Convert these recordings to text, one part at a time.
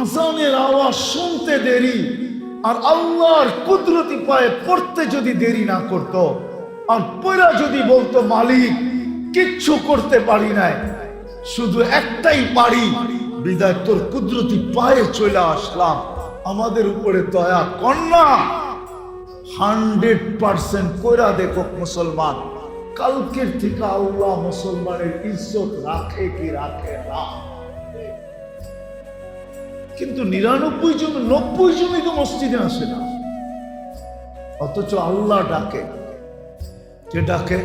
আজানের আওয়াজ শুনতে দেরি আর আল্লাহর কুদরতি পায়ে পড়তে যদি দেরি না করত, আর পয়রা যদি বলতো, মালিক, কিচ্ছু করতে পারি নাই, শুধু একটাই পারি, বিদায় তোর কুদরতি পায়ে চলে আসলাম। আমাদের উপরে দয়া কন্যা হান্ড্রেড পার্সেন্ট কইরা দেখো মুসলমান, কালকের থেকে আল্লাহ মুসলমানের ইজ্জত রাখে কি রাখে না। কিন্তু নিরানব্বই জন নব্বই জনই তো মসজিদে আসে না। অথচ আল্লাহ ডাকে। কে ডাকে?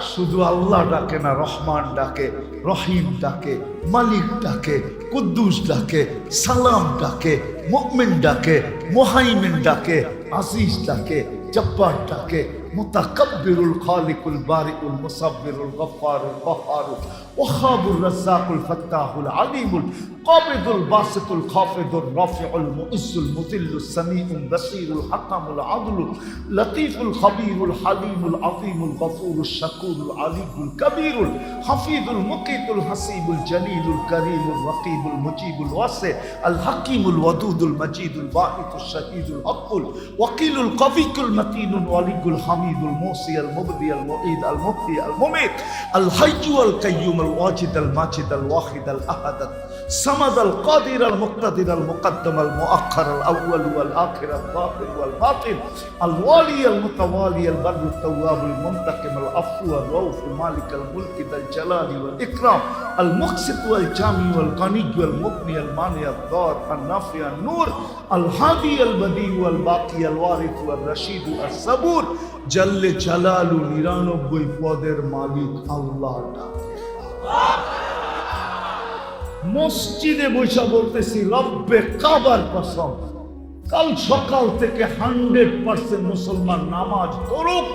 শুধু আল্লাহ ডাকে না, রহমান ডাকে, রহিম ডাকে, মালিক ডাকে, কুদ্দুস ডাকে, সালাম ডাকে মুকমিন ডাকে, মোহাইমিন ডাকে, আজিজ ডাকে, জব্বার ডাকে متكبر الخالق البارئ المصبر الغفار البحار وخاب الرزاق الفتاح العليم القابض الباسط الخافض الرافع المؤز المذل السميع البصير الحكم العدل اللطيف الخبير الحليم العظيم الغفور الشكور العلي الكبير الحفيظ المقيت الحسيب الجليل الكريم الرقيب المجيب الواسع الحكيم الودود المجيد الباعث الشهيد الحق الوقيل القفيك المتين الولي الحميد الموصي المبدي المعيد المبدي المميت الحي القيوم الواجد الماجد الواحد الأحد الصمد القادر المقتدر المقدم المؤخر الاول والاخر الظاهر والباطن الوالي المتوالي البر التواب المنتقم العفو الرؤوف مالك الملك ذا الجلال والاكرام المقسط والجامع والغني والمغني المانع الضار النافع النور الهادي البديع والباقي الوارث والرشيد الصبور جل جلاله নিরানব্বই পদের মালিক আল্লাহ মসজিদে বৈশা বলতেছি, রব্বে কাবার কসম, কাল সকাল থেকে হান্ড্রেড পার্সেন্ট মুসলমান নামাজ করুক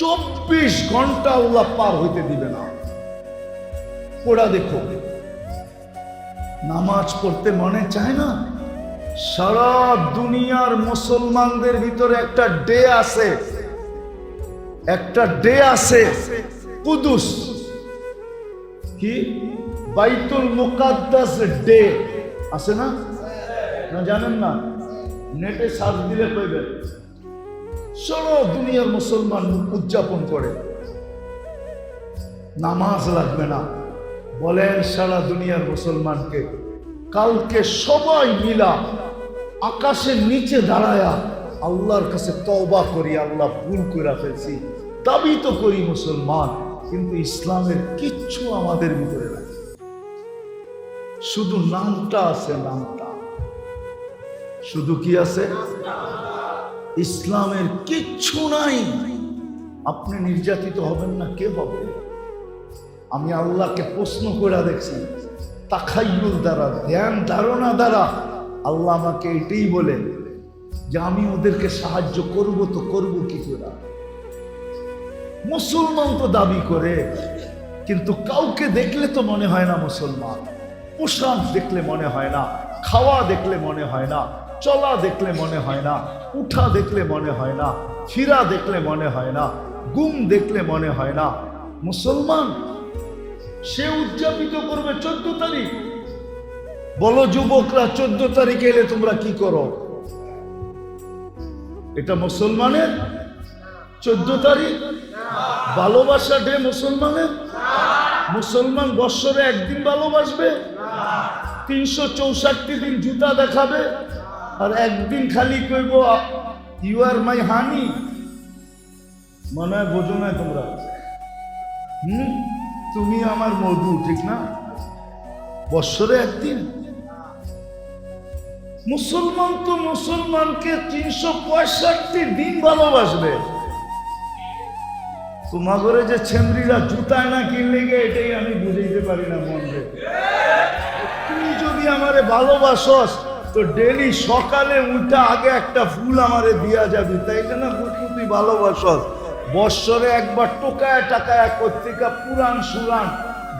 চব্বিশ ঘণ্টা আল্লাহ পার হইতে দিবে না। ওরা দেখো, নামাজ পড়তে মনে চায় না? সারা দুনিয়ার মুসলমানদের ভিতরে একটা ডে আছে, একটা ডে আছে, কুদুস। কি? বাইতুল মুকাদ্দাস ডে। আছে না? না জানেন না? নেটে সার্চ দিলে পাইবেন সরো দুনিয়ার মুসলমান উদযাপন করে। নামাজ লাগবে না। বলেন সারা দুনিয়ার মুসলমানকে, কালকে সবাই মিলা আকাশের নিচে দাঁড়ায়া আল্লাহর কাছে তওবা করি, আল্লাহ ভুল করে ফেলছি। দাবি তো করি মুসলমান, কিন্তু ইসলামের কিচ্ছু আমাদের ভিতরে শুধু নামটা আছে নামটা। শুধু কি আছে? ইসলামের কিচ্ছু নাই। আপনি নির্যাতিত হবেন না, কে হবে? আমি আল্লাহকে প্রশ্ন করে দেখছি তাখাইয়ুল দ্বারা, ধ্যান ধারণা দ্বারা আল্লাহ আমাকে এটাই বলে যে আমি ওদেরকে সাহায্য করব তো করব কি করে? মুসলমান তো দাবি করে, কিন্তু কাউকে দেখলে তো মনে হয় না মুসলমান। পোশাক দেখলে মনে হয় না, খাওয়া দেখলে মনে হয় না, চলা দেখলে মনে হয় না, উঠা দেখলে মনে হয় না, ফিরা দেখলে মনে হয় না গুম দেখলে মনে হয় না। মুসলমান, সে উদযাপিত করবে চোদ্দ তারিখ। বলো যুবকরা, চোদ্দ তারিখে এলে তোমরা কি করো? এটা মুসলমানের? চোদ্দ তারিখ? ভালোবাসা ডে মুসলমানের? মুসলমান বৎসরে একদিন ভালোবাসবে? তিনশো চৌষট্টি দিন জুতা দেখাবে, আর একদিন খালি কইব ইউ আর মাই হানি মনে হয় বোঝো না তোমরা। হুম? তুমি আমার মধু, ঠিক না? বৎসরে একদিন। মুসলমান তো মুসলমানকে তিনশো পঁয়ষট্টি দিন ভালোবাসবে। তোমার ঘরে যে ছেমরিরা জুতায় না কিনলে এটাই আমি বুঝাইতে পারি না মন ভালোবাসস, তো ডেলি সকালে উঠা আগে একটা ফুল আমারে দিয়া যাবি। তাই না বুঝলি ভালোবাসস। বৎসরে একবার টোকায় টাকায় কর্তিকা পুরান সুরান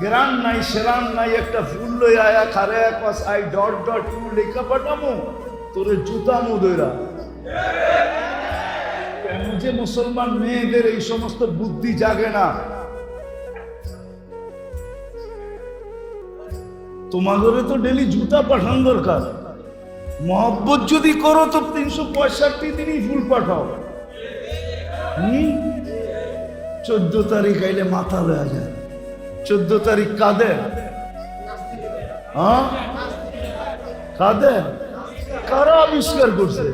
গ্রান নাই সেরান নাই, একটা ফুল লই আয়া খারে এক পাশ আই ডট ডট ইউ লেখা পাঠামো, তোরে জুতামো দইরা যে মুসলমান মেয়েদের এই সমস্ত বুদ্ধি জাগে না? তোমাদের তো ডেলি জুতা পাঠান দরকার। মহব্বত যদি করো তো তিনশো পঁয়ষট্টি দিনই ফুল পাঠাও। চোদ্দ তারিখ আইলে মাথা দেওয়া যায়। চোদ্দ তারিখ কাদের হ্যাঁ? কাদের কারা আবিষ্কার করছে?